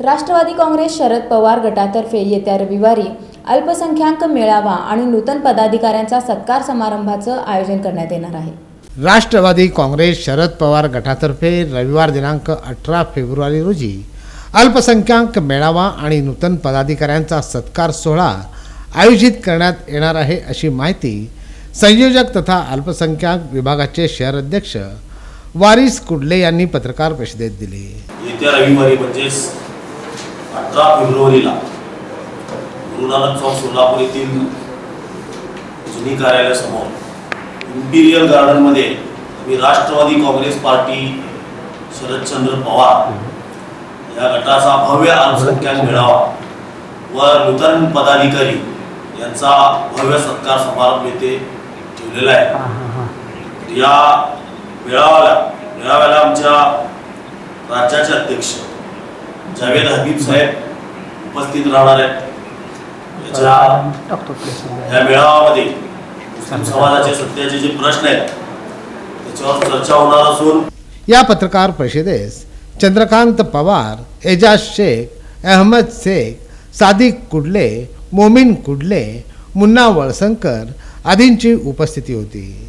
राष्ट्रवादी काँग्रेस शरद पवार गटातर्फे येत्या रविवारी अल्पसंख्याक मेळावा आणि नूतन पदाधिकाऱ्यांचा सत्कार समारंभाचं आयोजन करण्यात येणार आहे. राष्ट्रवादी काँग्रेस शरद पवार गटातर्फे रविवार दिनांक अठरा फेब्रुवारी रोजी अल्पसंख्याक मेळावा आणि नूतन पदाधिकाऱ्यांचा सत्कार सोहळा आयोजित करण्यात येणार आहे अशी माहिती संयोजक तथा अल्पसंख्याक विभागाचे शहर अध्यक्ष वारिस कुडले यांनी पत्रकार परिषदेत दिली. येत्या रविवारी म्हणजेच अठरा फेब्रुवारीला गुरु नानक चौक सोलापूर येथील जुनी कार्यालयासमोर. इम्पिरियल गार्डनमध्ये आम्ही राष्ट्रवादी काँग्रेस पार्टी शरदचंद्र पवार या गटाचा भव्य अल्पसंख्याक मेळावा व नूतन पदाधिकारी यांचा भव्य सत्कार समारंभ येथे ठेवलेला आहे. या मेळाव्याला मेळाव्याला आमच्या राज्याचे अध्यक्ष जावेद हबीब साहेब उपस्थित राहणार आहेत. या मेळाव्यामध्ये मुस्लिम समाजाचे सध्याचे जे प्रश्न आहेत त्याच्यावर चर्चा होणार असून या पत्रकार परिषदेस चंद्रकांत पवार एजाज शेख अहमद शेख सादिक कुडले मोमीन कुडले मुन्ना वळसंकर आदींची उपस्थिती होती.